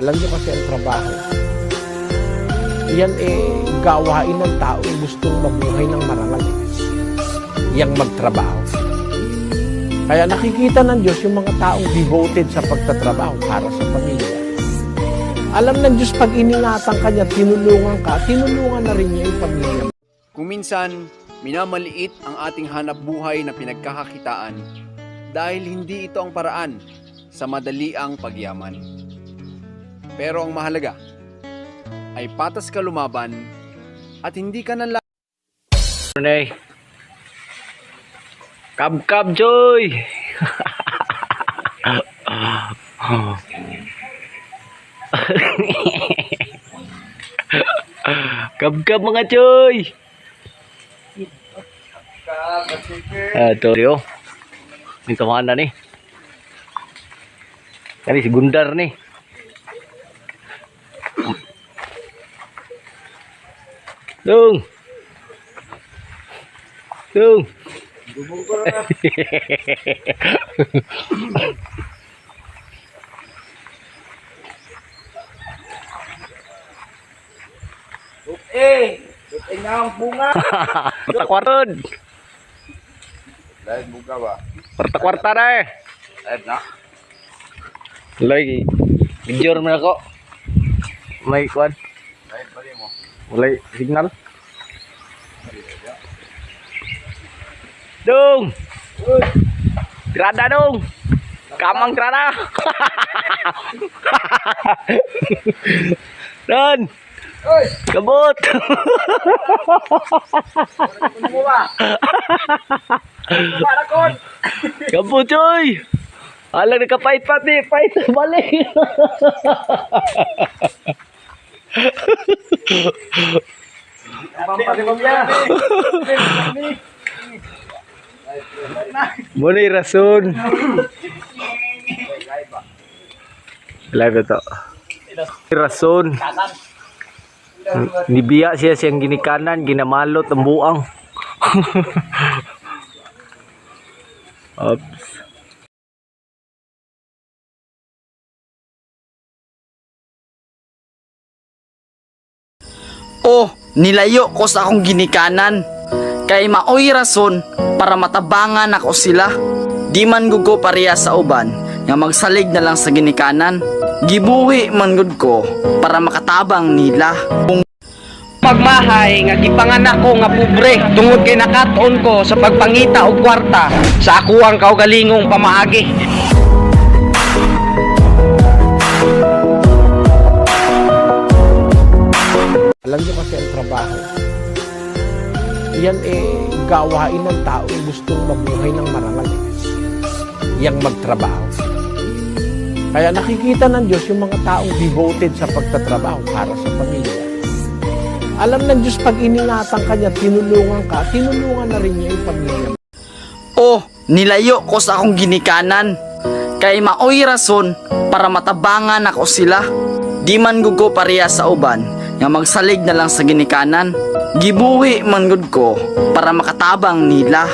Alam niyo kasi ang trabaho. Yan eh, gawain ng tao gustong mabuhay ng marangal. Yang magtrabaho. Kaya nakikita ng Diyos yung mga taong devoted sa pagtatrabaho para sa pamilya. Alam ng Diyos pag iningatan ka niya, tinulungan ka, tinulungan na rin niya yung pamilya. Kung minsan, minamaliit ang ating hanap buhay na pinagkakakitaan dahil hindi ito ang paraan sa madaliang pagyaman. Pero ang mahalaga ay patas ka lumaban at hindi ka na Nay. Kab kab joy. kab kab mga joy. Ah, to rio. Minta mana nih? Kali si Gundar nih. Dung. Dung. Eh, buti nga ang bunga. Kwarta-kwarta. Dahil bunga ba? Kwarta-kwarta na eh. Na. Lagi. Video naman ako. May kwan. Walay signal. Dong. Grada dong. Kamang grada. Oy, Kabut. Kabut coy. Alang nakapait pati. Pait. Balik. Muna rason. Live ito. Rason. Nibiya siya siyang ginikanan, ginamalot ang buang. Oops. Oh, nilayo ko sa akong ginikanan. Kay maoy rason para matabangan ako sila. Di man gud pareha sa uban nga magsalig na lang sa ginikanan. Gibuhi man gud ko para makatabang nila. Kung pagmahay nga gipanganak ko nga pobre tungod kay nakatuon ko sa pagpangita og kwarta sa ako ang kaugalingong pamaagi. Yan eh, gawain ng tao gustong mabuhay ng marangal. Yang magtrabaho. Kaya nakikita ng Diyos yung mga taong devoted sa pagtatrabaho para sa pamilya. Alam ng Diyos pag iningatan ka niya, tinulungan ka, tinulungan na rin niya yung pamilya. oh, nilayo ko sa akong ginikanan. Kay maoy rason para matabangan ako sila. Di man gud ko pareha sa uban nga magsalig na lang sa ginikanan. Gibuhi man gud ko para makatabang nila.